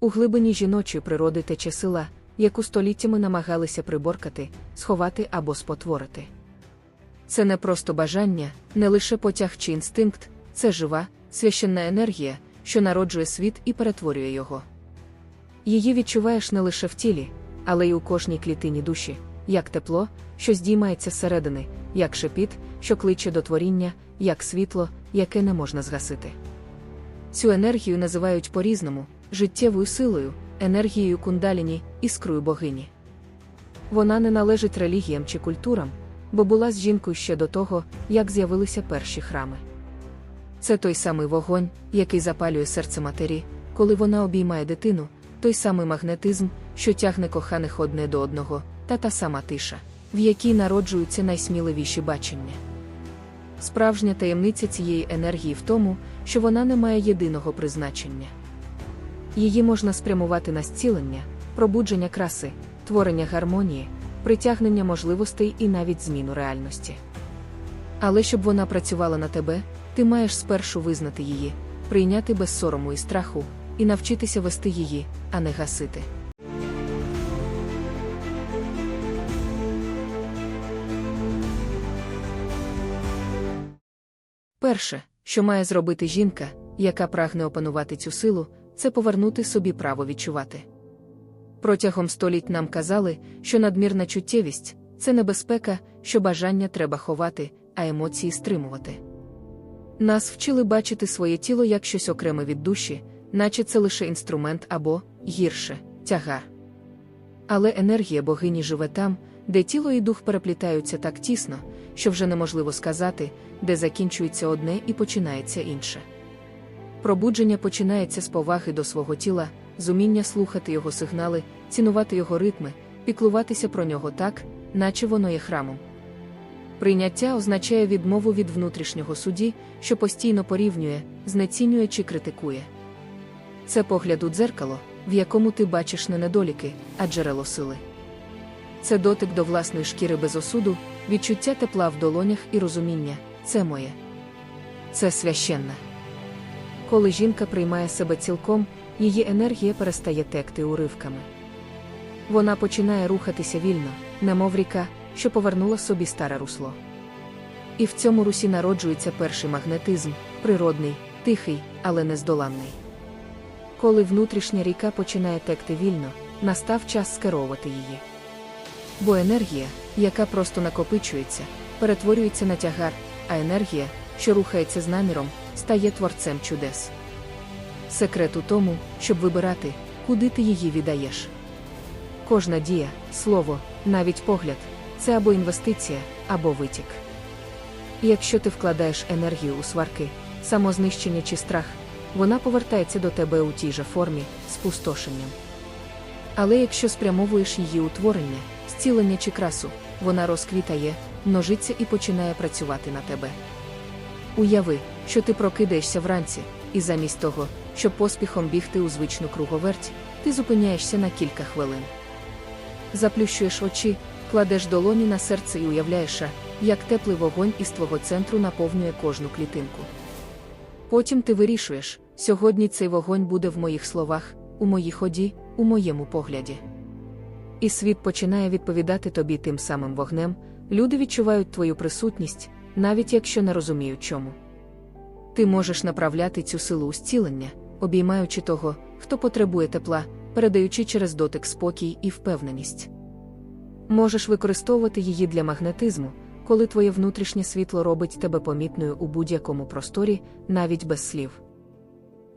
У глибині жіночої природи тече сила, яку століттями намагалися приборкати, сховати або спотворити. Це не просто бажання, не лише потяг чи інстинкт, це жива, священна енергія, що народжує світ і перетворює його. Її відчуваєш не лише в тілі, але й у кожній клітині душі, як тепло, що здіймається зсередини, як шепіт, що кличе до творіння, як світло, яке не можна згасити. Цю енергію називають по-різному життєвою силою, енергією кундаліні, іскрою богині. Вона не належить релігіям чи культурам, бо була з жінкою ще до того, як з'явилися перші храми. Це той самий вогонь, який запалює серце матері, коли вона обіймає дитину, той самий магнетизм, що тягне коханих одне до одного, та та сама тиша, в якій народжуються найсміливіші бачення. Справжня таємниця цієї енергії в тому, що вона не має єдиного призначення. Її можна спрямувати на зцілення, пробудження краси, творення гармонії, притягнення можливостей і навіть зміну реальності. Але щоб вона працювала на тебе, ти маєш спершу визнати її, прийняти без сорому і страху, і навчитися вести її, а не гасити. Перше, що має зробити жінка, яка прагне опанувати цю силу, це повернути собі право відчувати. Протягом століть нам казали, що надмірна чуттєвість це небезпека, що бажання треба ховати, а емоції стримувати. Нас вчили бачити своє тіло як щось окреме від душі, наче це лише інструмент або, гірше, тягар. Але енергія богині живе там, де тіло і дух переплітаються так тісно, що вже неможливо сказати, де закінчується одне і починається інше. Пробудження починається з поваги до свого тіла, з уміння слухати його сигнали, цінувати його ритми, піклуватися про нього так, наче воно є храмом. Прийняття означає відмову від внутрішнього суді, що постійно порівнює, знецінює чи критикує. Це погляд у дзеркало, в якому ти бачиш не недоліки, а джерело сили. Це дотик до власної шкіри без осуду, відчуття тепла в долонях і розуміння це моє. Це священне. Коли жінка приймає себе цілком, її енергія перестає текти уривками. Вона починає рухатися вільно, немов ріка, що повернула собі старе русло. І в цьому русі народжується перший магнетизм, природний, тихий, але нездоланний. Коли внутрішня ріка починає текти вільно, настав час скеровувати її. Бо енергія, яка просто накопичується, перетворюється на тягар, а енергія, що рухається з наміром, стає творцем чудес. Секрет у тому, щоб вибирати, куди ти її віддаєш. Кожна дія, слово, навіть погляд це або інвестиція, або витік. І якщо ти вкладаєш енергію у сварки, самознищення чи страх, вона повертається до тебе у тій же формі, спустошенням. Але якщо спрямовуєш її утворення, зцілення чи красу, вона розквітає, множиться і починає працювати на тебе. Уяви, що ти прокидаєшся вранці, і замість того, щоб поспіхом бігти у звичну круговерть, ти зупиняєшся на кілька хвилин. Заплющуєш очі, кладеш долоні на серце і уявляєш, як теплий вогонь із твого центру наповнює кожну клітинку. Потім ти вирішуєш, сьогодні цей вогонь буде в моїх словах, у моїй ході, у моєму погляді. І світ починає відповідати тобі тим самим вогнем, люди відчувають твою присутність, навіть якщо не розуміють чому. Ти можеш направляти цю силу у зцілення, обіймаючи того, хто потребує тепла, передаючи через дотик спокій і впевненість. Можеш використовувати її для магнетизму, коли твоє внутрішнє світло робить тебе помітною у будь-якому просторі, навіть без слів.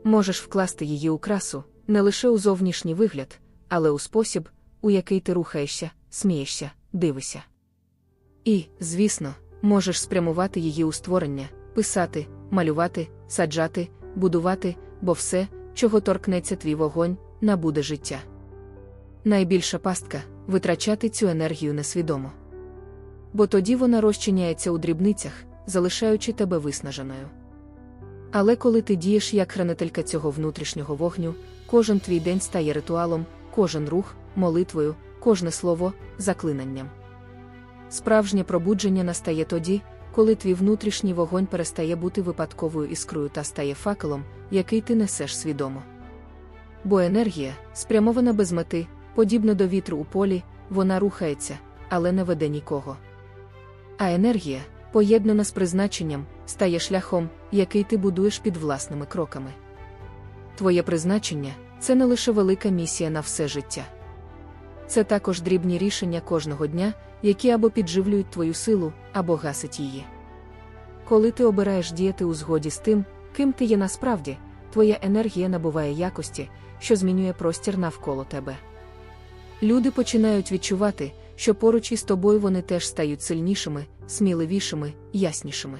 Можеш вкласти її у красу, не лише у зовнішній вигляд, але у спосіб, у який ти рухаєшся, смієшся, дивишся. І, звісно, можеш спрямувати її у створення, писати, малювати, саджати, будувати, бо все, чого торкнеться твій вогонь, набуде життя. Найбільша пастка витрачати цю енергію несвідомо. Бо тоді вона розчиняється у дрібницях, залишаючи тебе виснаженою. Але коли ти дієш як хранителька цього внутрішнього вогню, кожен твій день стає ритуалом, кожен рух, молитвою, кожне слово заклинанням. Справжнє пробудження настає тоді, коли твій внутрішній вогонь перестає бути випадковою іскрою та стає факелом, який ти несеш свідомо. Бо енергія, спрямована без мети, подібно до вітру у полі, вона рухається, але не веде нікого. А енергія, поєднана з призначенням, стає шляхом, який ти будуєш під власними кроками. Твоє призначення це не лише велика місія на все життя. Це також дрібні рішення кожного дня, які або підживлюють твою силу, або гасять її. Коли ти обираєш діяти у згоді з тим, ким ти є насправді, твоя енергія набуває якості, що змінює простір навколо тебе. Люди починають відчувати, що поруч із тобою вони теж стають сильнішими, сміливішими, яснішими.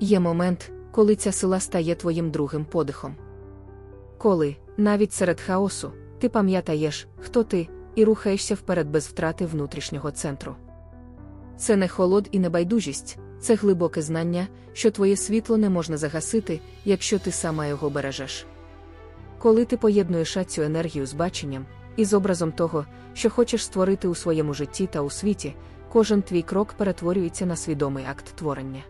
Є момент, коли ця сила стає твоїм другим подихом. Коли, навіть серед хаосу, ти пам'ятаєш, хто ти, і рухаєшся вперед без втрати внутрішнього центру. Це не холод і не байдужість, це глибоке знання, що твоє світло не можна загасити, якщо ти сама його бережеш. Коли ти поєднуєш цю енергію з баченням і з образом того, що хочеш створити у своєму житті та у світі, кожен твій крок перетворюється на свідомий акт творення.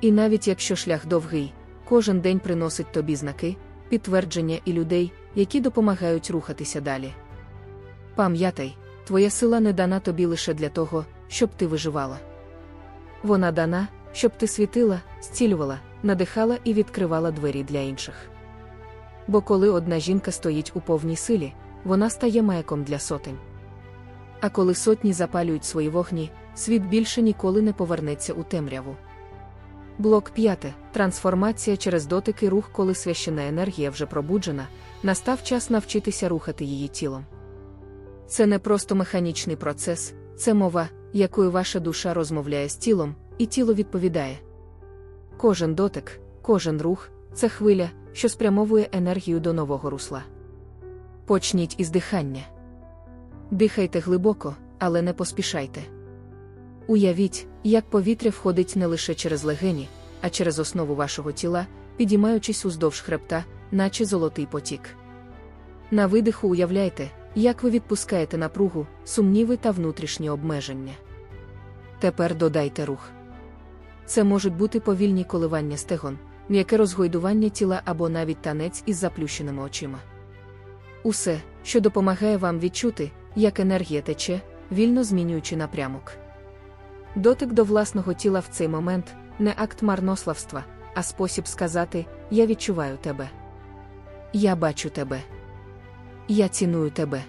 І навіть якщо шлях довгий, кожен день приносить тобі знаки, підтвердження і людей, які допомагають рухатися далі. Пам'ятай, твоя сила не дана тобі лише для того, щоб ти виживала. Вона дана, щоб ти світила, зцілювала, надихала і відкривала двері для інших. Бо коли одна жінка стоїть у повній силі, вона стає маяком для сотень. А коли сотні запалюють свої вогні, світ більше ніколи не повернеться у темряву. Блок 5. Трансформація через дотики рух, коли священа енергія вже пробуджена, настав час навчитися рухати її тілом. Це не просто механічний процес, це мова, якою ваша душа розмовляє з тілом, і тіло відповідає. Кожен дотик, кожен рух це хвиля, що спрямовує енергію до нового русла. Почніть із дихання. Дихайте глибоко, але не поспішайте. Уявіть, як повітря входить не лише через легені, а через основу вашого тіла, підіймаючись уздовж хребта, наче золотий потік. На видиху уявляйте, як ви відпускаєте напругу, сумніви та внутрішні обмеження. Тепер додайте рух. Це можуть бути повільні коливання стегон, м'яке розгойдування тіла або навіть танець із заплющеними очима. Усе, що допомагає вам відчути, як енергія тече, вільно змінюючи напрямок. Дотик до власного тіла в цей момент не акт марнославства, а спосіб сказати Я відчуваю тебе. Я бачу тебе. Я ціную тебе.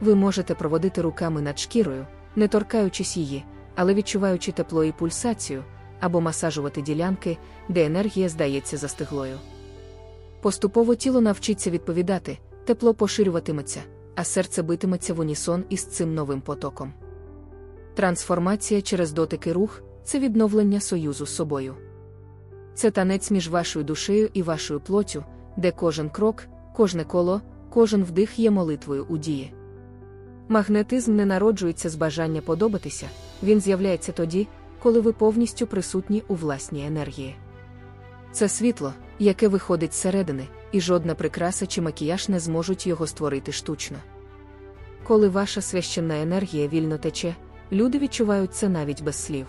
Ви можете проводити руками над шкірою, не торкаючись її, але відчуваючи тепло і пульсацію, або масажувати ділянки, де енергія здається застиглою. Поступово тіло навчиться відповідати, тепло поширюватиметься, а серце битиметься в унісон із цим новим потоком. Трансформація через дотики рух це відновлення союзу з собою. Це танець між вашою душею і вашою плоттю, де кожен крок, кожне коло, кожен вдих є молитвою у дії. Магнетизм не народжується з бажання подобатися, він з'являється тоді, коли ви повністю присутні у власній енергії. Це світло, яке виходить зсередини, і жодна прикраса чи макіяж не зможуть його створити штучно. Коли ваша священна енергія вільно тече, люди відчувають це навіть без слів.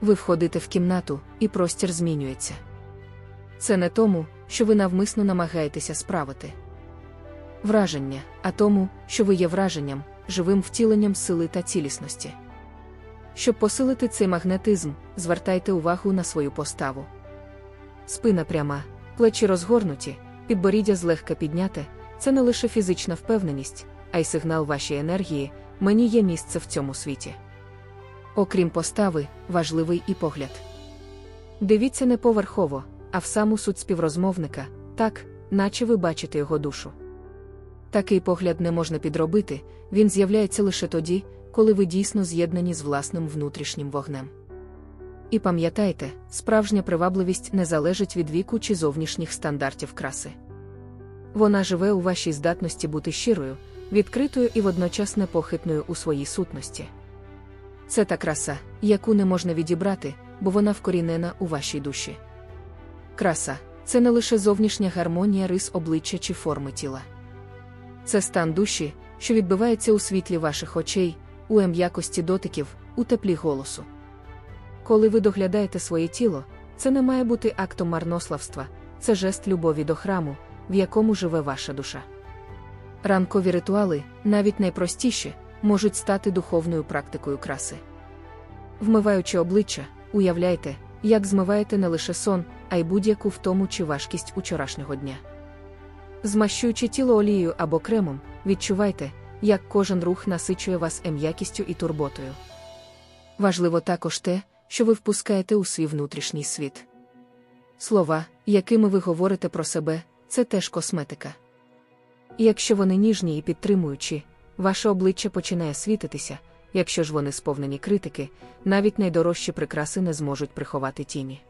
Ви входите в кімнату, і простір змінюється. Це не тому, що ви навмисно намагаєтеся справити враження, а тому, що ви є враженням, живим втіленням сили та цілісності. Щоб посилити цей магнетизм, звертайте увагу на свою поставу. Спина пряма, плечі розгорнуті, підборіддя злегка підняте це не лише фізична впевненість, а й сигнал вашої енергії, мені є місце в цьому світі. Окрім постави, важливий і погляд. Дивіться не поверхово, а в саму суть співрозмовника, так, наче ви бачите його душу. Такий погляд не можна підробити, він з'являється лише тоді, коли ви дійсно з'єднані з власним внутрішнім вогнем. І пам'ятайте, справжня привабливість не залежить від віку чи зовнішніх стандартів краси. Вона живе у вашій здатності бути щирою, відкритою і водночас непохитною у своїй сутності. Це та краса, яку не можна відібрати, бо вона вкорінена у вашій душі. Краса це не лише зовнішня гармонія рис обличчя чи форми тіла. Це стан душі, що відбивається у світлі ваших очей, у ем'якості дотиків, у теплі голосу. Коли ви доглядаєте своє тіло, це не має бути актом марнославства, це жест любові до храму, в якому живе ваша душа. Ранкові ритуали, навіть найпростіші, можуть стати духовною практикою краси. Вмиваючи обличчя, уявляйте, як змиваєте не лише сон, а й будь-яку втому чи важкість учорашнього дня. Змащуючи тіло олією або кремом, відчувайте, як кожен рух насичує вас ем'якістю і турботою. Важливо також те, що ви впускаєте у свій внутрішній світ. Слова, якими ви говорите про себе, це теж косметика. І якщо вони ніжні і підтримуючі, ваше обличчя починає світитися, якщо ж вони сповнені критики, навіть найдорожчі прикраси не зможуть приховати тіні.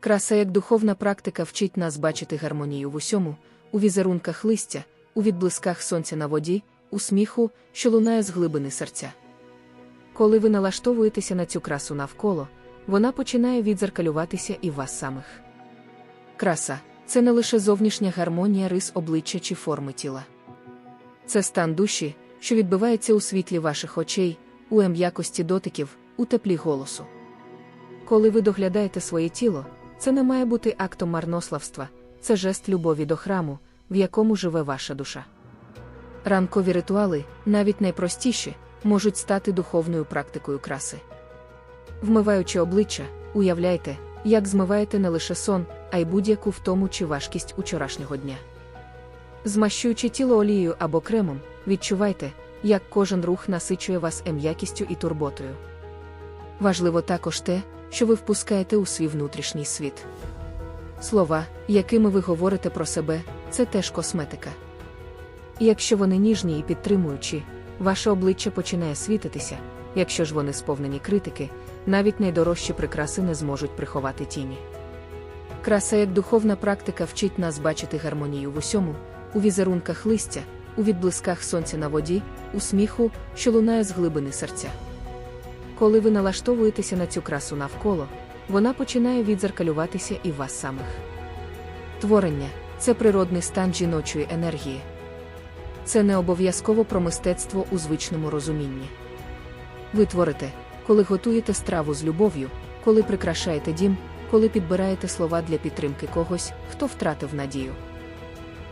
Краса як духовна практика вчить нас бачити гармонію в усьому, у візерунках листя, у відблисках сонця на воді, у сміху, що лунає з глибини серця. Коли ви налаштовуєтеся на цю красу навколо, вона починає відзеркалюватися і вас самих. Краса це не лише зовнішня гармонія рис обличчя чи форми тіла. Це стан душі, що відбивається у світлі ваших очей, у ем'якості дотиків, у теплі голосу. Коли ви доглядаєте своє тіло, це не має бути актом марнославства, це жест любові до храму, в якому живе ваша душа. Ранкові ритуали, навіть найпростіші, можуть стати духовною практикою краси. Вмиваючи обличчя, уявляйте, як змиваєте не лише сон, а й будь-яку втому чи важкість учорашнього дня. Змащуючи тіло олією або кремом, відчувайте, як кожен рух насичує вас ем'якістю і турботою. Важливо також те, що ви впускаєте у свій внутрішній світ. Слова, якими ви говорите про себе, це теж косметика. Якщо вони ніжні і підтримуючі, ваше обличчя починає світитися, якщо ж вони сповнені критики, навіть найдорожчі прикраси не зможуть приховати тіні. Краса як духовна практика вчить нас бачити гармонію в усьому, у візерунках листя, у відблисках сонця на воді, у сміху, що лунає з глибини серця. Коли ви налаштовуєтеся на цю красу навколо, вона починає відзеркалюватися і в вас самих. Творення це природний стан жіночої енергії. Це не обов'язково про мистецтво у звичному розумінні. Ви творите, коли готуєте страву з любов'ю, коли прикрашаєте дім, коли підбираєте слова для підтримки когось, хто втратив надію.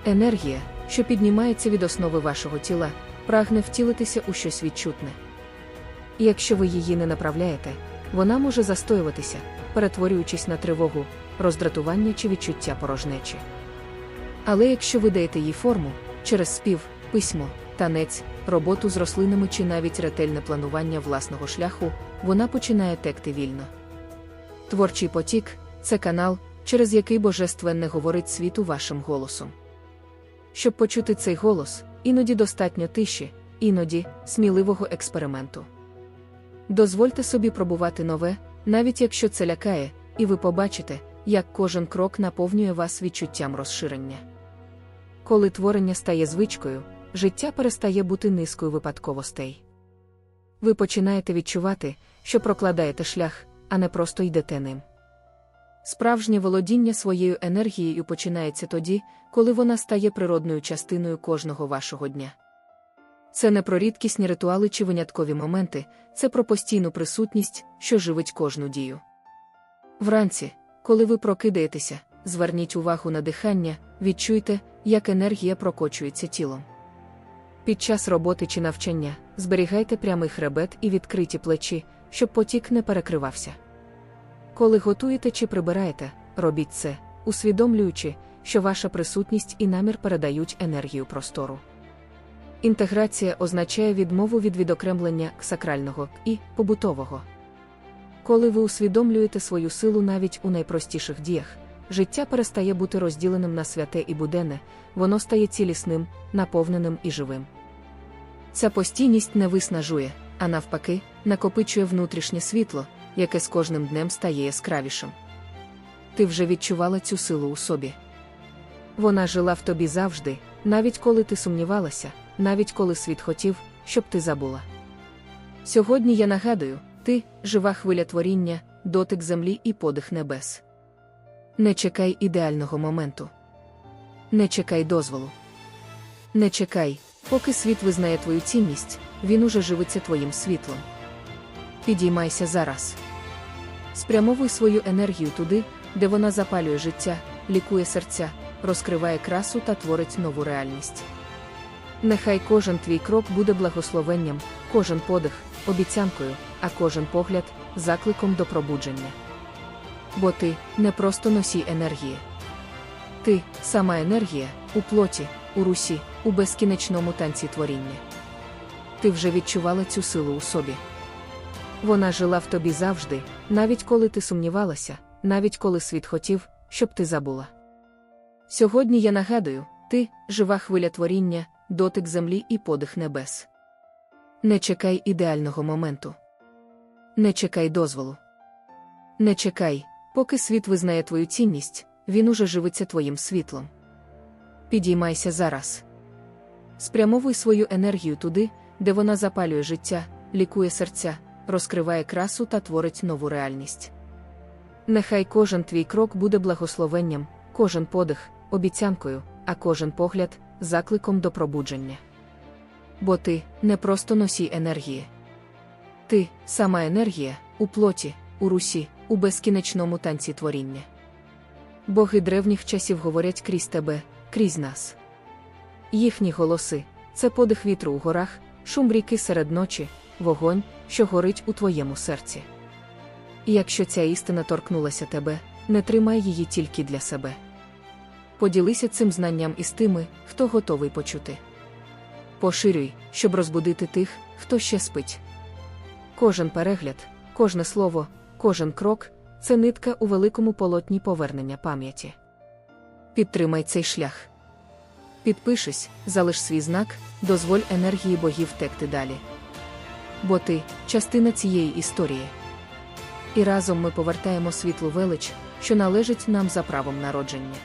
Енергія, що піднімається від основи вашого тіла, прагне втілитися у щось відчутне. І якщо ви її не направляєте, вона може застоюватися, перетворюючись на тривогу, роздратування чи відчуття порожнечі. Але якщо ви даєте їй форму через спів, письмо, танець, роботу з рослинами чи навіть ретельне планування власного шляху, вона починає текти вільно. Творчий потік це канал, через який Божественне говорить світу вашим голосом. Щоб почути цей голос, іноді достатньо тиші, іноді сміливого експерименту. Дозвольте собі пробувати нове, навіть якщо це лякає, і ви побачите, як кожен крок наповнює вас відчуттям розширення. Коли творення стає звичкою, життя перестає бути низкою випадковостей. Ви починаєте відчувати, що прокладаєте шлях, а не просто йдете ним. Справжнє володіння своєю енергією починається тоді, коли вона стає природною частиною кожного вашого дня. Це не про рідкісні ритуали чи виняткові моменти, це про постійну присутність, що живить кожну дію. Вранці, коли ви прокидаєтеся, зверніть увагу на дихання, відчуйте, як енергія прокочується тілом. Під час роботи чи навчання зберігайте прямий хребет і відкриті плечі, щоб потік не перекривався. Коли готуєте чи прибираєте, робіть це, усвідомлюючи, що ваша присутність і намір передають енергію простору. Інтеграція означає відмову від відокремлення сакрального і побутового. Коли ви усвідомлюєте свою силу навіть у найпростіших діях, життя перестає бути розділеним на святе і буденне, воно стає цілісним, наповненим і живим. Ця постійність не виснажує, а навпаки, накопичує внутрішнє світло, яке з кожним днем стає яскравішим. Ти вже відчувала цю силу у собі. Вона жила в тобі завжди, навіть коли ти сумнівалася, навіть коли світ хотів, щоб ти забула. Сьогодні я нагадую, ти жива хвиля творіння, дотик землі і подих небес. Не чекай ідеального моменту. Не чекай дозволу. Не чекай, поки світ визнає твою цінність, він уже живиться твоїм світлом. Підіймайся зараз. Спрямовуй свою енергію туди, де вона запалює життя, лікує серця, розкриває красу та творить нову реальність. Нехай кожен твій крок буде благословенням, кожен подих обіцянкою, а кожен погляд закликом до пробудження. Бо ти не просто носій енергії. Ти сама енергія у плоті, у русі, у безкінечному танці творіння. Ти вже відчувала цю силу у собі. Вона жила в тобі завжди, навіть коли ти сумнівалася, навіть коли світ хотів, щоб ти забула. Сьогодні я нагадую, ти жива хвиля творіння, дотик землі і подих небес. Не чекай ідеального моменту. Не чекай дозволу. Не чекай, поки світ визнає твою цінність, він уже живиться твоїм світлом. Підіймайся зараз. Спрямовуй свою енергію туди, де вона запалює життя, лікує серця, розкриває красу та творить нову реальність. Нехай кожен твій крок буде благословенням, кожен подих обіцянкою, а кожен погляд закликом до пробудження. Бо ти не просто носій енергії. Ти сама енергія у плоті, у русі, у безкінечному танці творіння. Боги древніх часів говорять крізь тебе, крізь нас. Їхні голоси це подих вітру у горах, шум ріки серед ночі, вогонь, що горить у твоєму серці. І якщо ця істина торкнулася тебе, не тримай її тільки для себе. Поділися цим знанням із тими, хто готовий почути. Поширюй, щоб розбудити тих, хто ще спить. Кожен перегляд, кожне слово, кожен крок це нитка у великому полотні повернення пам'яті. Підтримай цей шлях. Підпишись, залиш свій знак, дозволь енергії богів текти далі. Бо ти частина цієї історії. І разом ми повертаємо світлу велич, що належить нам за правом народження.